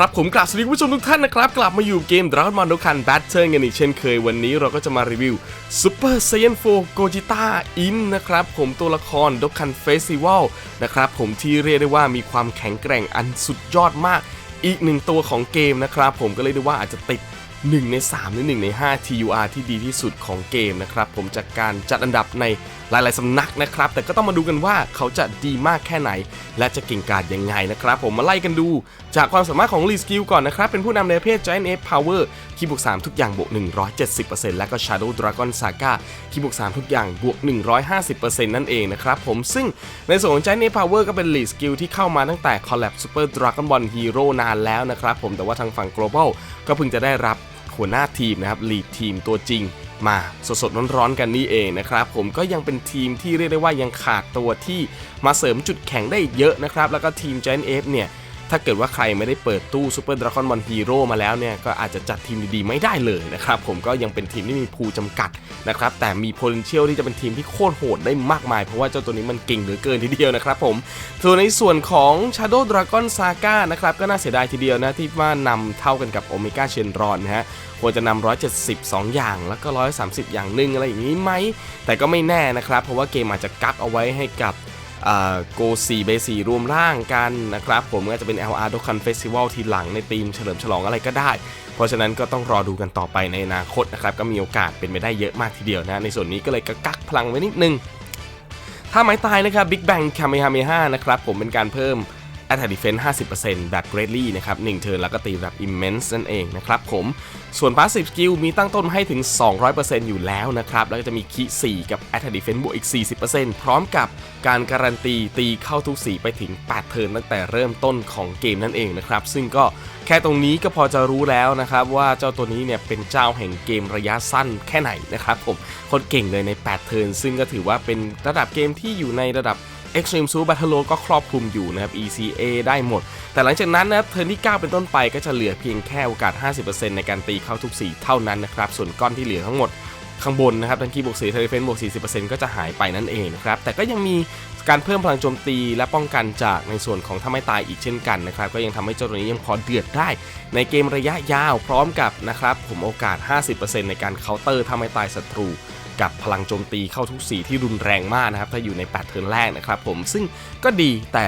ครับผมกลับสวัสดีคุณผู้ชมทุกท่านนะครับ กลับมาอยู่เกม Dragon Ball Dokkan Battle กันอีกเช่นเคยวันนี้เราก็จะมารีวิว Super Saiyan 4 Gogeta In นะครับ ผมตัวละครด o คัน Festival นะครับผมที่เรียกได้ว่ามีความแข็งแกร่งอันสุดยอดมาก อีกหนึ่งตัวของเกมนะครับ ผมก็เลยได้ว่าอาจจะติด 1 ใน 3 หรือ 1 ใน 5 TUR ที่ดีที่สุดของเกมนะครับผมจากการจัดอันดับในหลาย ๆ สำนักนะครับ แต่ก็ต้องมาดูกันว่าเขาจะดีมากแค่ไหน และจะเก่งกาจยังไงนะครับ ผมมาไล่กันดู จากความสามารถของ Lee Skill ก่อนนะครับ เป็นผู้นำในประเภท Giant Ape Power คีบวก 3 ทุกอย่างบวก 170%และก็ Shadow Dragon Saga คีบวก 3 ทุกอย่างบวก 150%นั่นเองนะครับผมซึ่งในส่วนของ Giant Ape Power ก็เป็น Lee Skill ที่เข้ามาตั้งแต่ Collab Super Dragon Ball Hero นานแล้วนะครับผมแต่ว่าทางฝั่ง Global ก็เพิ่งจะได้รับ หัวหน้าทีมนะครับลีดทีมตัวจริงมาสดๆร้อนๆกันนี่เองนะครับผมก็ยังเป็นทีมที่เรียกได้ว่ายังขาดตัวที่มาเสริมจุดแข็งได้เยอะนะครับ แล้วก็ทีม Giant Ape เนี่ย ถ้าเกิดว่าใครไม่ได้เปิดตู้ Super Dragon Ball Hero มาแล้วเนี่ยก็อาจจะจัดทีมดีๆไม่ได้เลยนะครับผมก็ยังเป็นทีมที่มีภูจำกัดนะครับแต่มี potential ที่จะเป็นทีมที่โคตรโหดได้มากมาย เพราะว่าเจ้าตัวนี้มันเก่งเหลือเกินทีเดียวนะครับผมส่วนในส่วนของ Shadow Dragon Saga นะครับก็น่าเสียดายทีเดียวนะที่ว่านำเท่ากันกับ Omega Shenron นะฮะควรจะนำ172 อย่าง แล้วก็ 130 อย่างหนึ่งอะไรอย่างนี้ไหม แต่ก็ไม่แน่นะครับ เพราะว่าเกมอาจจะกักเอาไว้ให้กับ โกซีเบสีรวมร่างกันนะครับ ผมก็จะเป็น LR d o k a n Festival ทีหลังในธีมเฉลิมฉลองอะไรก็ได้ เพราะฉะนั้นก็ต้องรอดูกันต่อไปในอนาคตนะครับ ก็มีโอกาสเป็นไปได้เยอะมากทีเดียวนะ ในส่วนนี้ก็เลยกักพลังไว้นิดนึงถ้าไม้ตายนะครับ Big Bang Kamehameha นะครับผมเป็นการเพิ่ม Attack Defense 50%แบบ Greatly นะครับ1เทิร์นแล้วก็ตีแบบ Immense นั่นเองนะครับผม ส่วน Passive Skill มีตั้งต้นให้ถึง 200%อยู่แล้วนะครับ แล้วก็จะมีคี4กับ Attack Defense บวกอีก 40%พร้อมกับการการันตีตีเข้าทุกสีไปถึง 8 เทิร์นตั้งแต่เริ่มต้นของเกมนั่นเองนะครับ ซึ่งก็แค่ตรงนี้ก็พอจะรู้แล้วนะครับ ว่าเจ้าตัวนี้เนี่ยเป็นเจ้าแห่งเกมระยะสั้นแค่ไหนนะครับผมคนเก่งเลยใน 8 เทิร์นซึ่งก็ถือว่าเป็นระดับเกมที่อยู่ในระดับ Extreme Super Battle Road ก็ครอบคลุมอยู่นะครับ ECA ได้หมด แต่หลังจากนั้นนะครับเทิร์นที่ 9 เป็นต้นไปก็จะเหลือเพียงแค่โอกาส 50%ในการตีเข้าทุกสีเท่านั้นนะครับส่วนก้อนที่เหลือทั้งหมดข้างบนนะครับทั้งคีบวกสีเทเลเฟนบวก 40%ก็จะหายไปนั่นเองนะครับ แต่ก็ยังมีการเพิ่มพลังโจมตีและป้องกันจากในส่วนของถ้าไม่ตายอีกเช่นกันนะครับ ก็ยังทำให้เจ้าตัวนี้ยังพอเดือดได้ ในเกมระยะยาวพร้อมกับนะครับผมโอกาส 50%ในการเคาน์เตอร์ถ้าไม่ตายศัตรู กับพลังโจมตีเข้าทุกสีที่รุนแรงมากนะครับ ถ้าอยู่ใน 8 เทิร์นแรกนะครับผมซึ่งก็ดีแต่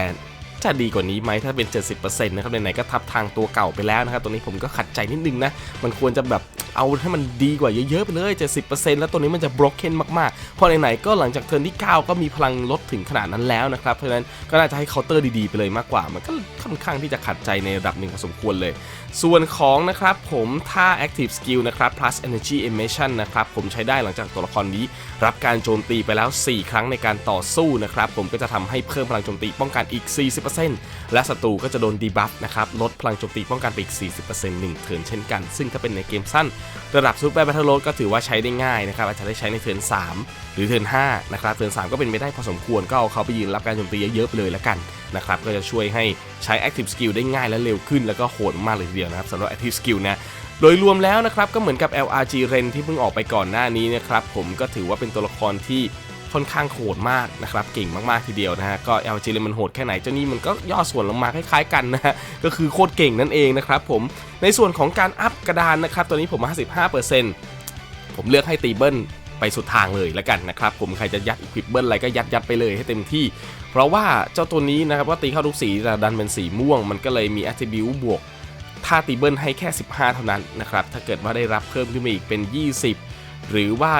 จะดีกว่านี้ไหมถ้าเป็น 70%นะครับไหนๆก็ทับทางตัวเก่าไปแล้วนะครับตัวนี้ผมก็ขัดใจนิดนึงนะ มันควรจะแบบ เอาให้มันดีกว่าเยอะๆไปเลย 70%แล้วตัวนี้มันจะ broken มากๆ เพราะไหนๆก็หลังจากเทิร์นที่ 9 ก็มีพลังลดถึงขนาดนั้นแล้วนะครับ เพราะฉะนั้นก็น่าจะให้เคาน์เตอร์ดีๆไปเลยมากกว่า มันก็ค่อนข้างที่จะขัดใจในระดับหนึ่งพอสมควรเลย ส่วนของนะครับผมท่า active skill นะครับ plus energy emission นะครับผมใช้ได้หลังจากตัวละครนี้ รับการโจมตีไปแล้ว 4 ครั้งในการต่อสู้นะครับผมก็จะทำให้เพิ่มพลังโจมตีป้องกันอีก 40%และศัตรูก็จะโดนดีบัฟนะครับลดพลังโจมตีป้องกันไปอีก 40% 1เทิร์นเช่นกัน ซึ่งถ้าเป็นในเกมสั้นระดับซูเปอร์แบทเทิลโรดก็ถือว่าใช้ได้ง่ายนะครับอาจจะได้ใช้ในเทิร์น3 หรือเทิร์น5นะครับเทิร์น3 ก็เป็นไปได้พอสมควรก็เอาเขาไปยืนรับการโจมตีเยอะๆไปเลยละกันนะครับก็จะช่วยให้ใช้ active skill ได้ง่ายและเร็วขึ้น แล้วก็โหดมากเลยทีเดียวนะครับสำหรับ active skill นะโดยรวมแล้วนะครับก็เหมือนกับ LRG Ren ที่เพิ่งออกไปก่อนหน้านี้นะครับผมก็ถือว่าเป็นตัวละครที่ ค่อนข้างโหดมากนะครับเก่งมากๆทีเดียวนะฮะก็ LRG Ren มันโหดแค่ไหนเจ้านี่มันก็ย่อส่วนลงมาคล้ายๆกันนะฮะก็คือโคตรเก่งนั่นเองนะครับผมในส่วนของการอัพกระดานนะครับตัวนี้ผม 55%ผมเลือกให้ตีเบิ้ลไปสุดทางเลยแล้วกันนะครับผมใครจะยัดอีควิปเบิลอะไรก็ยัดยัดไปเลยให้เต็มที่ เพราะว่าเจ้าตัวนี้นะครับว่าตีเข้าทุกสีแต่ดันเป็นสีม่วง มันก็เลยมี attribute บวกถ้าตีเบิลให้แค่ 15 เท่านั้นนะครับถ้าเกิดว่าได้รับเพิ่มขึ้นมาอีกเป็น 20 หรือว่า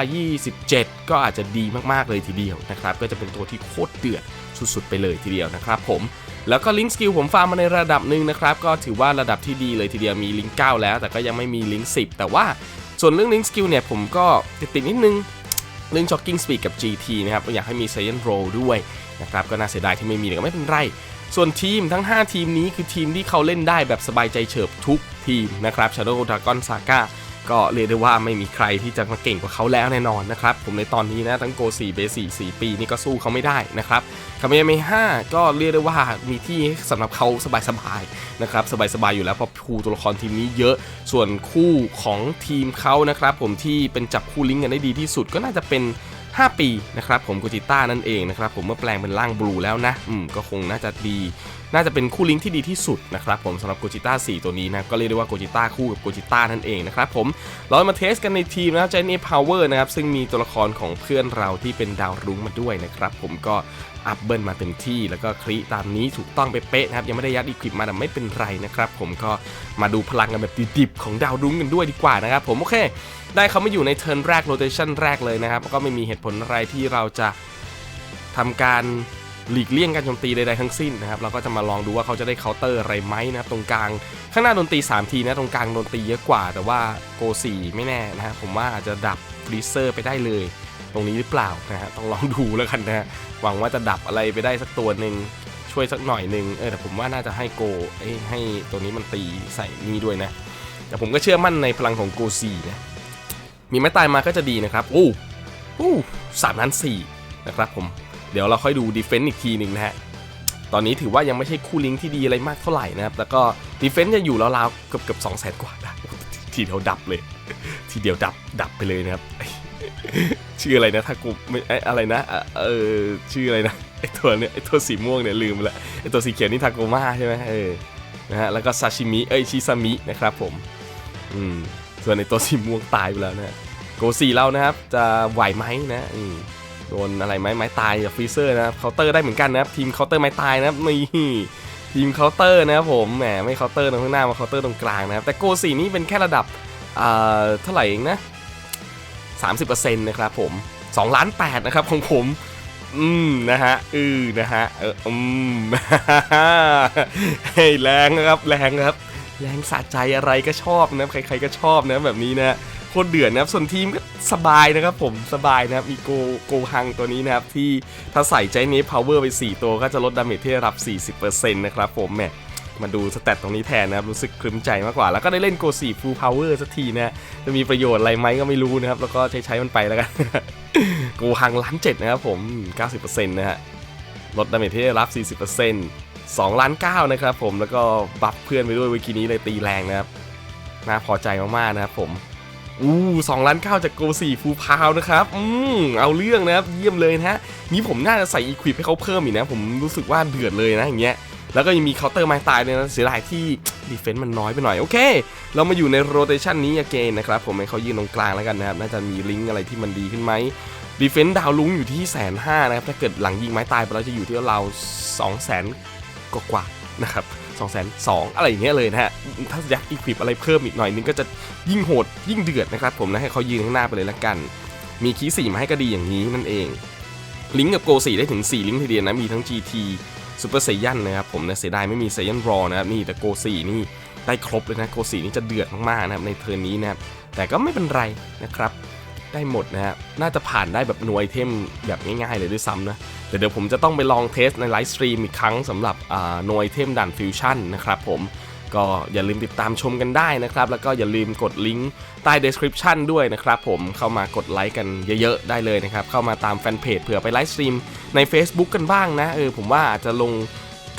27 ก็อาจจะดีมากๆเลยทีเดียวนะครับ ก็จะเป็นตัวที่โคตรเดือดสุดๆไปเลยทีเดียวนะครับผม แล้วก็ลิงก์สกิลผมฟาร์มมาในระดับหนึ่งนะครับ ก็ถือว่าระดับที่ดีเลยทีเดียวมีลิงก์9แล้ว แต่ก็ยังไม่มีลิงก์10 แต่ว่าส่วนเรื่องลิงก์สกิลเนี่ยผมก็ติดๆนิดนึงเรื่อง Jogging Speed กับ GT นะครับอยากให้มี Saiyan Roll ด้วยนะครับก็น่าเสียดายที่ไม่มีแต่ก็ไม่เป็นไร ส่วนทีมทั้ง 5 ทีมนี้คือทีมที่เขาเล่นได้แบบสบายใจเฉิบทุกทีมนะครับ Shadow Dragon Saga ก็เรียกได้ว่าไม่มีใครที่จะมาเก่งกว่าเขาแล้วแน่นอนนะครับ ผมในตอนนี้นะทั้งโก4เบ4 4ปีนี่ก็สู้เขาไม่ได้นะครับคาเมเม5ก็เรียกได้ว่ามีที่สำหรับเขาสบายๆนะครับสบายๆอยู่แล้วเพราะคูตัวละครทีมนี้เยอะ ส่วนคู่ของทีมเขานะครับผมที่เป็นจับคู่ลิงก์กันได้ดีที่สุดก็น่าจะเป็น 5 ปีนะครับผมโกจิต้านั่นเองนะครับผมเมื่อแปลงเป็นร่างบลูแล้วนะอืมก็คงน่าจะดี น่าจะเป็นคู่ลิงก์ที่ดีที่สุดนะครับผมสำหรับโกจิต้า4ตัวนี้นะก็เรียกได้ว่าโกจิต้าคู่กับโกจิต้านั่นเองนะครับผมเรามาเทสกันในทีมนะครับ Giant Ape Power นะครับซึ่งมีตัวละครของเพื่อนเราที่เป็นดาวรุ้งมาด้วยนะครับผมก็อัพเบิลมาเต็มที่แล้วก็คลิตามนี้ถูกต้องเป๊ะนะครับยังไม่ได้ยัดอีควิปมาแต่ไม่เป็นไรนะครับผมก็มาดูพลังกันแบบดิบๆของดาวรุ้งกันด้วยดีกว่านะครับผมโอเค ได้เขามาอยู่ในเทิร์นแรกโรเ t ชันแรกเลยนะครับ ก็ไม่มีเหตุผลอะไรที่เราจะทำการหลีกเลี่ยงการโจมตีใดๆทั้งสิ้นนะครับเราก็จะมาลองดูว่าเขาจะได้เคาน์เตอร์อะไรไหมนะครับตรงกลาง ข้างหน้าโดนตี 3 ทีนะตรงกลางโดนตีเยอะกว่า แต่ว่าโก4ไม่แน่นะฮะผมว่าอาจจะดับฟรีเซอร์ไปได้เลย ตรงนี้หรือเปล่านะฮะต้องลองดูแล้วกันนะฮะหวังว่าจะดับอะไรไปได้สักตัวหนึ่งช่วยสักหน่อยหนึ่งเออแต่ผมว่าน่าจะให้โกให้ตัวนี้มันตีใส่นี่ด้วยนะแต่ผมก็เชื่อมั่นในพลังของโกซีนะ มีไม้ตายมาก็จะดีนะครับโอ้โอ้สามล้านสี่นะครับผมเดี๋ยวเราค่อยดูดีเฟนต์อีกทีหนึ่งนะฮะตอนนี้ถือว่ายังไม่ใช่คู่ลิงก์ที่ดีอะไรมากเท่าไหร่นะครับ แล้วก็ดีเฟนต์จะอยู่ราวๆเกือบเกือบสองแสนกว่าได้ทีเดียวดับเลย ทีเดียวดับดับไปเลยนะครับชื่ออะไรนะถ้ากูไม่ไออะไรนะเออชื่ออะไรนะไอตัวเนี่ยไอตัวสีม่วงเนี่ยลืมไปละไอตัวสีเขียวนี่ทาโกมาใช่ไหมเออนะฮะแล้วก็ซาชิมิเอ้ยชิซามินะครับผมอืม ส่วนในตัวสีม่วงตายไปแล้วนะโกสีเรานะครับจะไหวไหมนะโดนอะไรไหมไม้ตายจากฟรีเซอร์นะครับเคาน์เตอร์ได้เหมือนกันนะครับทีมเคาน์เตอร์ไม้ตายนะครับนี่ทีมเคาน์เตอร์นะครับผมแหมไม่เคาน์เตอร์ตรงข้างหน้ามาเคาน์เตอร์ตรงกลางนะครับแต่โกสีนี่เป็นแค่ระดับอ่าเท่าไหร่เองนะ30%นะครับผม2ล้าน8นะครับของผม อืมนะฮะ อือนะฮะ เออ อืมให้แรงนะครับ แรงนะครับ แรงสะใจอะไรก็ชอบนะใครๆก็ชอบนะแบบนี้นะโคตรเดือดนะครับส่วนทีมก็สบายนะครับผมสบายนะครับมีโกโกฮังตัวนี้นะครับที่ถ้าใส่ใจเนฟพาวเวอร์ไป 4 ตัวก็จะลดดาเมจที่ได้รับ 40%นะครับผมแหมมาดูสเตตตรงนี้แทนนะครับ รู้สึกครึ้มใจมากกว่า แล้วก็ได้เล่นโกสี่ฟูลพาวเวอร์สักทีนะ จะมีประโยชน์อะไรไหมก็ไม่รู้นะครับ แล้วก็ใช้ใช้มันไปแล้วกันโกฮังล้านเจ็ดนะครับผม 90%นะฮะลดดาเมจที่ได้รับ 40% 2ล้าน9นะครับผมแล้วก็บัฟเพื่อนไปด้วยเมื่อกี้นี้เลยตีแรงนะครับน่าพอใจมากๆนะครับผมอู้สองล้านเก้าจากโกสี่ฟูพาวนะครับ อืมเอาเรื่องนะครับ เยี่ยมเลยนะฮะ นี้ผมน่าจะใส่อีควิปให้เขาเพิ่มอีกนะ ผมรู้สึกว่าเดือดเลยนะอย่างเงี้ย แล้วก็ยังมีเคาน์เตอร์ไม้ตายเลยนะเสียดายที่ดีเฟนต์มันน้อยไปหน่อย โอเค เรามาอยู่ในโรเตชันนี้อเกนนะครับ ผมให้เขายืนตรงกลางแล้วกันนะครับ น่าจะมีลิงก์อะไรที่มันดีขึ้นไหมดีเฟนต์ดาวลุงอยู่ที่แสนห้านะครับ ถ้าเกิดหลังยิงไม้ตายไปแล้วจะอยู่ที่เราสองแสน กว่าๆนะครับสองแสนสองอะไรอย่างเงี้ยเลยนะฮะ ถ้ายัดอีควิปอะไรเพิ่มอีกหน่อยนึงก็จะยิ่งโหดยิ่งเดือดนะครับผมนะให้เขายืนข้างหน้าไปเลยละกัน มีคีย์สี่มาให้ก็ดีอย่างนี้นั่นเอง ลิงก์กับโก4ได้ถึง 4 ลิงก์ทีเดียวนะ มีทั้ง GT Super Saiyan นนะครับผมนะเสียดายไม่มี Saiyan Raw นะครับนี่แต่โก4นี่ได้ครบเลยนะโก4นี่จะเดือดมากๆนะครับในเทิร์นี้นะครับแต่ก็ไม่เป็นไรนะครับ ได้หมดนะฮะ น่าจะผ่านได้แบบหน่วยเทมแบบง่ายๆเลยด้วยซ้ำนะ แต่เดี๋ยวผมจะต้องไปลองเทสในไลฟ์สตรีมอีกครั้งสำหรับหน่วยเทมด่านฟิวชั่นนะครับผม ก็อย่าลืมติดตามชมกันได้นะครับ แล้วก็อย่าลืมกดลิงก์ใต้ description ด้วยนะครับผม เข้ามากดไลค์กันเยอะๆได้เลยนะครับ เข้ามาตามแฟนเพจเผื่อไปไลฟ์สตรีมใน Facebook กันบ้างนะ เออผมว่าอาจจะลง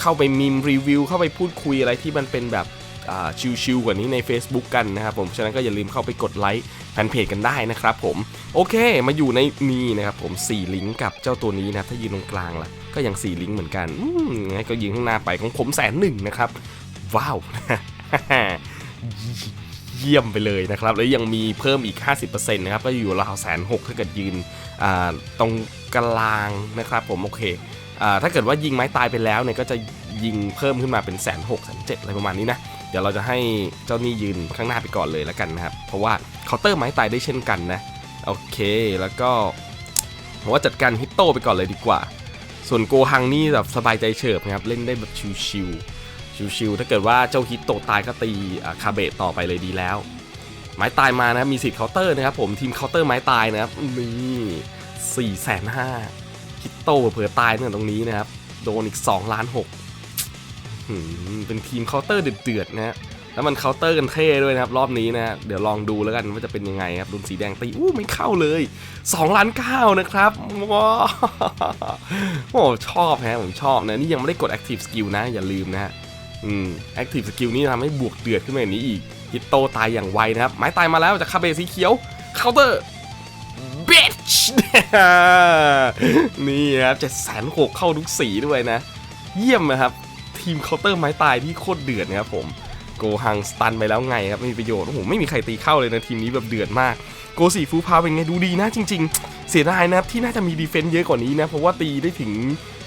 เข้าไปมีมรีวิวเข้าไปพูดคุยอะไรที่มันเป็นแบบชิลๆกว่านี้ใน Facebook กันนะครับผม ฉะนั้นก็อย่าลืมเข้าไปกดไลค์ นเพจกันได้นะครับผมโอเคมาอยู่ในนี้นะครับผม4ลิงก์กับเจ้าตัวนี้นะถ้ายืนตรงกลางล่ะก็ยัง4ลิงก์เหมือนกันงั้นก็ยิงข้างหน้าไปของผมแสนหนึ่งนะครับว้าวเยี่ยมไปเลยนะครับ แล้วยังมีเพิ่มอีก 50%นะครับก็อยู่ราวแสนหกถ้าเกิดยืนตรงกลางนะครับผมโอเคอถ้าเกิดว่ายิงไม้ตายไปแล้วเนี่ยก็จะยิงเพิ่มขึ้นมาเป็นแสนหกแสนเจ็ดอะไรประมาณนี้นะ เดี๋ยวเราจะให้เจ้านี่ยืนข้างหน้าไปก่อนเลยแล้วกันนะครับ เพราะว่าเคาน์เตอร์ไม้ตายได้เช่นกันนะ โอเคแล้วก็ผมว่าจัดการฮิตโตไปก่อนเลยดีกว่า ส่วนโกฮังนี่แบบสบายใจเฉิบนะครับ เล่นได้แบบชิวๆชิวๆถ้าเกิดว่าเจ้าฮิตโตตายก็ตีคาเบตต่อไปเลยดีแล้ว ไม้ตายมานะมีสิทธิ์เคาน์เตอร์นะครับผมทีมเคาน์เตอร์ไม้ตายนะครับนี่สี่แสนห้าฮิตโตเผื่อตายเนี่ยตรงนี้นะครับโดนอีก2ล้าน6 เป็นทีมเคาน์เตอร์เดือดๆนะฮะแล้วมันเคาน์เตอร์กันเท่ด้วยนะครับ รอบนี้นะฮะเดี๋ยวลองดูแล้วกันว่าจะเป็นยังไงครับโดนสีแดงตีอู้ไม่เข้าเลย2ล้าน9นะครับว้าวโอ้ชอบฮะผมชอบนะนี่ยังไม่ได้กด Active Skill นะ อย่าลืมนะฮะอืม Active Skill นี่ทำให้บวกเดือดขึ้นมาอย่างนี้อีกฮิตโตตายอย่างไวนะครับ ไม้ตายมาแล้วจากคาเบสีเขียวเคาน์เตอร์เบชนี่ครับเจ็ดแสนหกเข้าทุกสีด้วยนะ เยี่ยมนะครับ ทีมเคาน์เตอร์ไม้ตายที่โคตรเดือดนะครับผมโกหังสตันไปแล้วไงครับไม่มีประโยชน์โอ้โหไม่มีใครตีเข้าเลยนะทีมนี้แบบเดือดมากโกสีฟูพาเป็นไงดูดีนะจริง ๆ เสียดายนะครับที่น่าจะมีดีเฟนต์เยอะกว่านี้นะเพราะว่าตีได้ถึง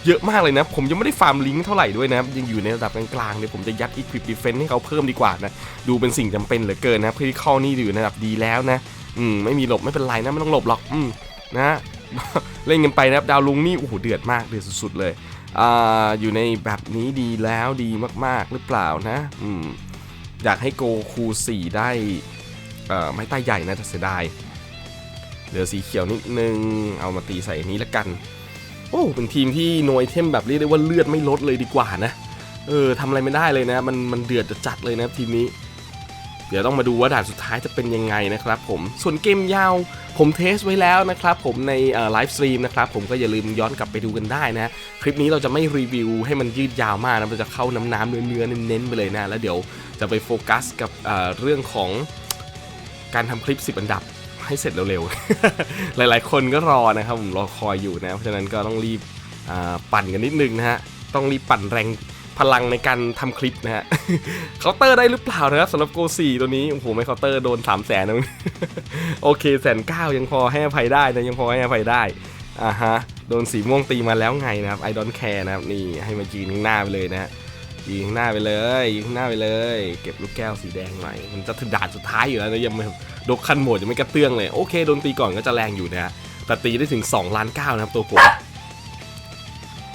เยอะมากเลยนะ ผมยังไม่ได้ฟาร์มลิงก์เท่าไหร่ด้วยนะยังอยู่ในระดับกลางๆเนี่ยผมจะยัดอีควิปดีเฟนต์ให้เขาเพิ่มดีกว่านะ ดูเป็นสิ่งจำเป็นเหลือเกินนะเพื่อที่เข้านี่อยู่ในระดับดีแล้วนะ อืมไม่มีหลบไม่เป็นไรนะไม่ต้องหลบหรอก อืมนะ เล่นกันไปนะครับดาวลุงนี่โอ้โหเดือดมากเดือดสุดๆเลย ออยู่ในแบบนี้ดีแล้วดีมากๆหรือเปล่านะอืมอยากให้โกคู4ได้ไม้ใต้ใหญ่นะแต่เสียดายเหลือสีเขียวนิดนึง เอามาตีใส่นี้ละกัน โอ้เป็นทีมที่หน่วยเทมแบบเรียกได้ว่าเลือดไม่ลดเลยดีกว่านะ เออทำอะไรไม่ได้เลยนะ มันมันเดือดจัดเลยนะทีมนี้ ดี๋ยวต้องมาดูว่าด่านสุดท้ายจะเป็นยังไงนะครับผมส่วนเกมยาวผมเทสไว้แล้วนะครับผมในไลฟ์สตรีมนะครับผมก็อย่าลืมย้อนกลับไปดูกันได้นะ คลิปนี้เราจะไม่รีวิวให้มันยืดยาวมากนะเราจะเข้าน้ำน้ำเนื้อเนื้อๆเน้นๆไปเลยนะ แล้วเดี๋ยวจะไปโฟกัสกับเรื่องของการทำคลิป 10 อันดับให้เสร็จเร็วๆ หลายๆ คนก็รอนะครับผมรอคอยอยู่นะ เพราะฉะนั้นก็ต้องรีบปั่นกันนิดนึงนะฮะ ต้องรีบปั่นแรง พลังในการทำคลิปนะฮะเคาน์เตอร์ได้หรือเปล่านะครับสำหรับโก4ตัวนี้โอ้โหไม่เคาน์เตอร์โดน3 0 0แสนนะโอเคแสนเก้ายังพอให้อภัยได้นะยังพอให้อภัยได้อ่าฮะโดนสีม่วงตีมาแล้วไงนะครับไอดอนแคร์นะครับนี่ให้มายืนข้างหน้าไปเลยนะฮะยืนข้างหน้าไปเลยยืนข้างหน้าไปเลย เก็บลูกแก้วสีแดงหน่อยมันจะถึงด่านสุดท้ายอยู่แล้วนะยังไม่ดกคันโหมดยังไม่กระเตื้องเลยโอเคโดนตีก่อนก็จะแรงอยู่นะฮะแต่ตีได้ถึง2ล้านเก้านะครับตัวผม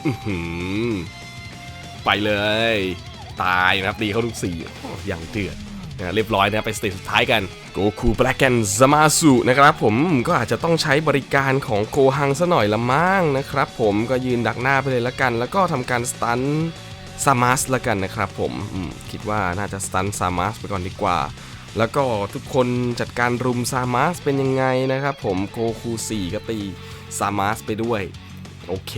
อื้อหือ ไปเลย ตายนะครับตีเข้าทุกสีโอ้อย่างเดือดนะเรียบร้อยนะไปสเตจสุดท้ายกันโกคูแบล็กแอนซามาสุนะครับผมก็อาจจะต้องใช้บริการของโกฮังซะหน่อยละมั้งนะครับผมก็ยืนดักหน้าไปเลยละกัน แล้วก็ทำการสตันซามัสละกันนะครับผมมคิดว่าน่าจะสตันซามัสไปก่อนดีกว่า แล้วก็ทุกคนจัดการรุมซามัสเป็นยังไงนะครับผมโกคู4ก็ตีซามัสไปด้วย โอเค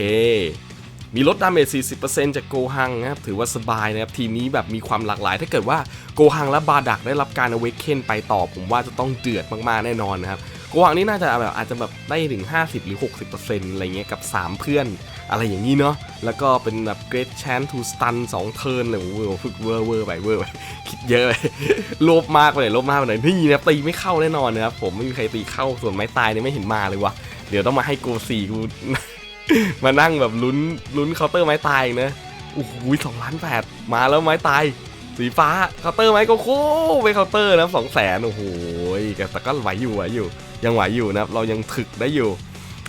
มีลดดาเมจ 40%จากโกฮังนะครับ ถือว่าสบายนะครับ ทีมนี้แบบมีความหลากหลาย ถ้าเกิดว่าโกฮังและบาดักได้รับการอเวกเคนไปต่อ ผมว่าจะต้องเดือดมากๆแน่นอนนะครับ โกฮังนี่น่าจะแบบอาจจะแบบได้ถึง 50 หรือ 60%อะไรเงี้ยกับ 3 เพื่อน อะไรอย่างนี้เนาะ แล้วก็เป็นแบบ Great Chance to Stun 2เทิร์นเลยโอ้โหฝึกเวอร์เวอร์ไปเวอร์ไปคิดเยอะไปโลภมากไปเลยโลภมากไปหน่ยนี่นะตีไม่เข้าแน่นอนนะครับผมไม่มีใครตีเข้าส่วนไม้ตายเนี่ยไม่เห็นมาเลยวะเดี๋ยวต้องมาให้โกสีกู มานั่งแบบลุ้นลุ้นเคาน์เตอร์ไม้ตายนะโอ้โหสองล้านแปดมาแล้วไม้ตาย สีฟ้าเคาน์เตอร์ไม้ก็โค้ไปเคาน์เตอร์นะสองแสนโอ้โหแต่ก็ไหวอยู่ไหวอยู่ ยังไหวอยู่นะครับเรายังถึกได้อยู่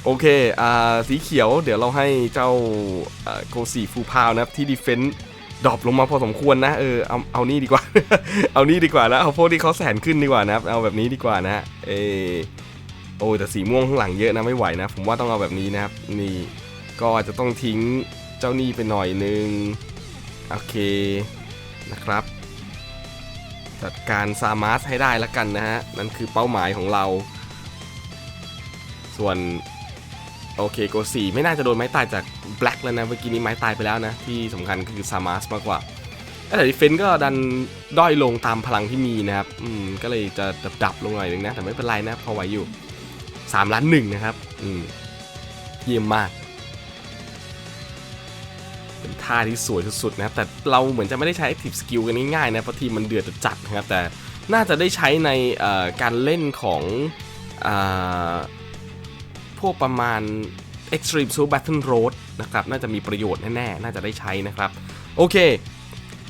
โอเคอ่าสีเขียวเดี๋ยวเราให้เจ้าโกสีฟูพาวนะครับที่ดีเฟนต์ดรอปลงมาพอสมควรนะเออเอาเอานี่ดีกว่า เอานี่ดีกว่านะเอาพวกที่เขาแสนขึ้นดีกว่านะครับเอาแบบนี้ดีกว่านะเออ โอ้แต่สีม่วงข้างหลังเยอะนะไม่ไหวนะ ผมว่าต้องเอาแบบนี้นะครับ นี่ก็อาจจะต้องทิ้งเจ้านี่ไปหน่อยนึง โอเคนะครับ จัดการซามาสให้ได้ล้วกันนะฮะ นั่นคือเป้าหมายของเรา ส่วนโอเคโกสีไม่น่าจะโดนไม้ตายจากแบล็กแล้วนะ เมื่อกี้นี้ไม้ตายไปแล้วนะ ที่สำคัญคือซามาสมากกว่าแต่ดิเฟนก็ดันด้อยลงตามพลังที่มีนะครับ อืม ก็เลยจะดับๆลงหน่อยนึงนะ แต่ไม่เป็นไรนะ พอไหวอยู่ 3 ล้านหนึ่งนะครับ อืม เยี่ยมมาก เป็นท่าที่สวยสุดๆนะครับ แต่เราเหมือนจะไม่ได้ใช้ active skill กันง่ายๆนะ เพราะทีมมันเดือดจัดนะครับ แต่น่าจะได้ใช้ในการเล่นของอพวกประมาณ Extreme Super Battle Road นะครับ น่าจะมีประโยชน์แน่ๆ น่าจะได้ใช้นะครับ โอเค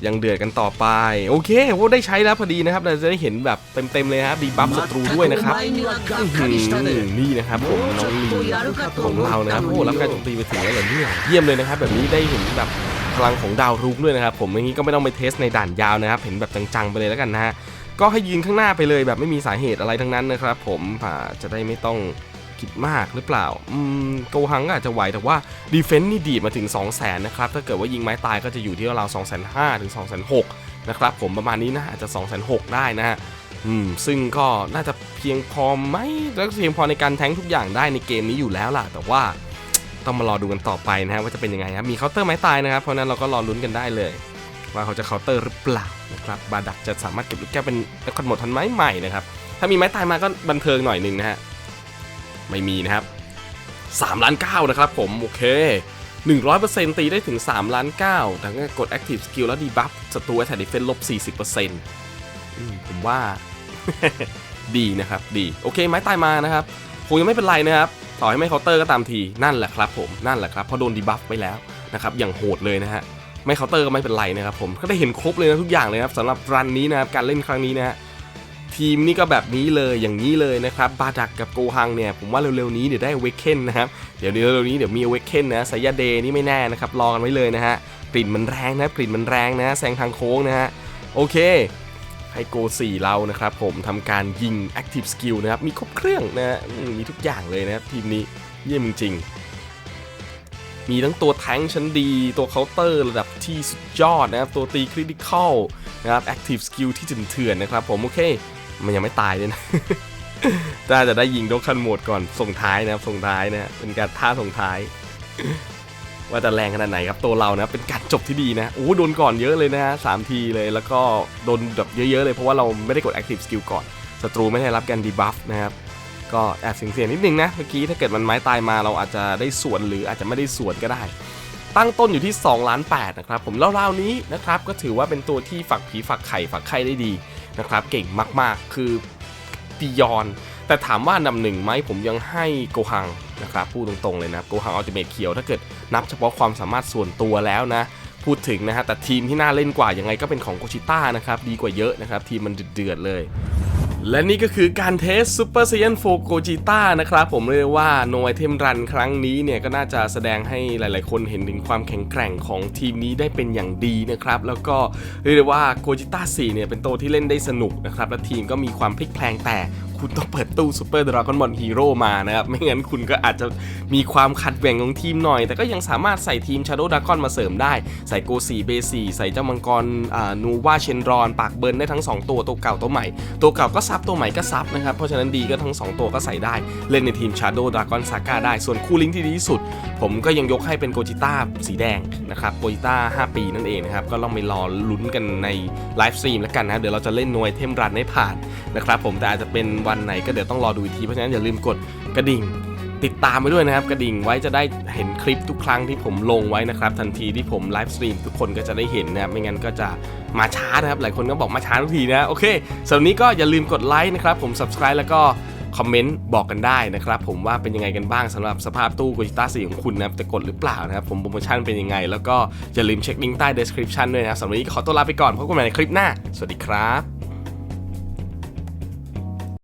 ยังเดือดกันต่อไป โอเคว่าได้ใช้แล้วพอดีนะครับเราจะได้เห็นแบบเต็มๆเลยครับดีบัฟศัตรูด้วยนะครับนี่นะครับผมน้องลีของเรานะครับโอ้รับการโจมตีไปถึงแล้วเหรอเนี่ยเยี่ยมเลยนะครับ แบบนี้ได้เห็นแบบพลังของดาวรุกด้วยนะครับ ผมอย่างนี้ก็ไม่ต้องไปเทสในด่านยาวนะครับ เห็นแบบจังๆไปเลยแล้วกันนะฮะก็ให้ยืนข้างหน้าไปเลยแบบไม่มีสาเหตุอะไรทั้งนั้นนะครับ ผมจะได้ไม่ต้อง คิดมากหรือเปล่า อืมโกฮังก็อาจจะไหวแต่ว่าดีเฟนต์นี่ดีดมาถึง 2 0 0 0 0นนะครับ ถ้าเกิดว่ายิงไม้ตายก็จะอยู่ที่ราว2 5 0 0 0ถึง2 6 0 0 0นะครับผมประมาณนี้นะอาจจะ 2 6 0 0 0ได้นะฮะอืมซึ่งก็น่าจะเพียงพอไหมแล้วเพียงพอในการแทงทุกอย่างได้ในเกมนี้อยู่แล้วล่ะ แต่ว่าต้องมารอดูกันต่อไปนะฮะว่าจะเป็นยังไงครับมีเคาน์เตอร์ไม้ตายนะครับเพราะนั้นเราก็รอลุ้นกันได้เลยว่าเขาจะเคาน์เตอร์หรือเปล่านะครับบาดักจะสามารถเก็บลูกแก้วเป็นคอร์ดหมดทันไหมใหม่นะครับถ้ามีไม้ตายมาก็บันเทิงหน่อยหนึงนะฮะ ไม่มีนะครับ3ล้าน9นะครับผม โอเค 100%ตีได้ถึง3ล้าน9แต่ก็กด Active Skill แล้วดีบัฟศัตรู Attack Defense ลบ 40%อืมผมว่า ดีนะครับ ดี โอเค ไม้ตายมานะครับคงยังไม่เป็นไรนะครับ ต่อให้ไม่เคาน์เตอร์ก็ตามที นั่นแหละครับผมนั่นแหละครับเพราะโดนดีบัฟไปแล้วนะครับอย่างโหดเลยนะฮะไม่เคาน์เตอร์ก็ไม่เป็นไรนะครับผมก็ได้เห็นครบเลยนะทุกอย่างเลยนะครับสำหรับรันนี้นะครับการเล่นครั้งนี้นะฮะ ทีมนี่ก็แบบนี้เลยอย่างนี้เลยนะครับบาดักกับโกฮังเนี่ยผมว่าเร็วๆนี้เดี๋ยวได้เวกเคนนะครับเดี๋ยวเร็วๆนี้เดี๋ยวมีเวกเคนนะสายาเดนี่ไม่แน่นะครับรอกันไว้เลยนะฮะกลิ่นมันแรงนะกลิ่นมันแรงนะแซงทางโค้งนะฮะโอเคให้โก4เรานะครับผมทำการยิง Active Skill นะครับมีครบเครื่องนะฮะมีทุกอย่างเลยนะครับทีมนี้เยี่ยมจริงมีทั้งตัวแทงชั้นดี ตัวเคาน์เตอร์ระดับที่สุดยอดนะครับ ตัวตีคริติคอลนะครับ Active Skill ที่เถื่อนนะครับผม โอเค มันยังไม่ตายเลยนะน่าจะได้ยิงโดคันโหมดก่อนส่งท้ายนะครับส่งท้ายนะเป็นการท่าส่งท้าย ว่าจะแรงขนาดไหนครับตัวเรานะ เป็นการจบที่ดีนะโอ้โดนก่อนเยอะเลยนะฮะสามทีเลยแล้วก็โดนแบบเยอะๆเลยเพราะว่าเราไม่ได้กด Active Skill ก่อนศัตรูไม่ได้รับการดีบัฟนะครับก็แอบเสียงๆนิดนึงนะเมื่อกี้ถ้าเกิดมันไม้ตายมาเราอาจจะได้ส่วนหรืออาจจะไม่ได้ส่วนก็ได้ ตั้งต้นอยู่ที่2ล้าน8นะครับผมเล่าๆนี้นะครับก็ถือว่าเป็นตัวที่ฝักผีฝักไข่ฝักไข่ได้ดี นะครับเก่งมากๆ คือตียอน แต่ถามว่าอันดับหนึ่งไหมผมยังให้โกฮังนะครับพูดตรงๆเลยนะโกฮังอัลติเมทเขียวถ้าเกิดนับเฉพาะความสามารถส่วนตัวแล้วนะพูดถึงนะฮะแต่ทีมที่น่าเล่นกว่ายังไงก็เป็นของโกชิต้านะครับดีกว่าเยอะนะครับทีมมันเดือดเลย และนี่ก็คือการเทสซูเปอร์เซียนโฟโกจิต้านะครับผมเรียกว่าโนไอเทมรันครั้งนี้เนี่ยก็น่าจะแสดงให้หลาย ๆ คนเห็นถึงความแข็งแกร่งของทีมนี้ได้เป็นอย่างดีนะครับ แล้วก็เรียกได้ว่าโกจิต้า4เนี่ยเป็นตัวที่เล่นได้สนุกนะครับและทีมก็มีความพลิกแพลงแต่ คุณต้องเปิดตู้ซูเปอร์ดราก้อนบอลฮีโร่มานะครับ ไม่งั้นคุณก็อาจจะมีความขัดแย้งของทีมหน่อย แต่ก็ยังสามารถใส่ทีมชาโดด r ากอนมาเสริมได้ ใส่โกสีเบสีใส่เจ้ามังกรนูว่าเชนรอน ปากเบิร์นได้ทั้ง 2 ตัวตัวเก่าตัวใหม่ ตัวเก่าก็ซับตัวใหม่ก็ซับนะครับ เพราะฉะนั้นดีก็ทั้ง 2 ตัวก็ใส่ได้ เล่นในทีมชาโดด r ากอนซาก้าได้ ส่วนคู่ลิงก์ที่ดีที่สุด ผมก็ยังยกให้เป็นโกจิต้าสีแดงนะครับโกจิต้า5 ปีนั่นเองนะครับ ก็ลองไปรอลุ้นกันในไลฟ์สตรีมแล้วกันนะ เดี๋ยวเราจะเล่นนวยเทมรันให้ผ่านนะครับผมแต่อาจจะเป็นวันไหนก็เดี๋ยวต้องรอดูอีกทีเพราะฉะนั้นอย่าลืมกดกระดิ่งติดตามไปด้วยนะครับ กระดิ่งไว้จะได้เห็นคลิปทุกครั้งที่ผมลงไว้นะครับ ทันทีที่ผมไลฟ์สตรีมทุกคนก็จะได้เห็นนะครับไม่งั้นก็จะมาช้านะครับ หลายคนก็บอกมาช้าทุกทีนะโอเคสำหรับนี้ก็อย่าลืมกดไลค์นะครับผม subscribe แล้วก็คอมเมนต์บอกกันได้นะครับ ผมว่าเป็นยังไงกันบ้างสำหรับสภาพตู้โกจิต้าสีของคุณนะครับจะกดหรือเปล่านะครับ ผมโปรโมชั่นเป็นยังไง แล้วก็อย่าลืมเช็คลิงก์ใต้ description ด้วยนะครับสำหรับนี้ขอตัวลาไปก่อนพบกันใหม่ในคลิปหน้า สวัสดีครับ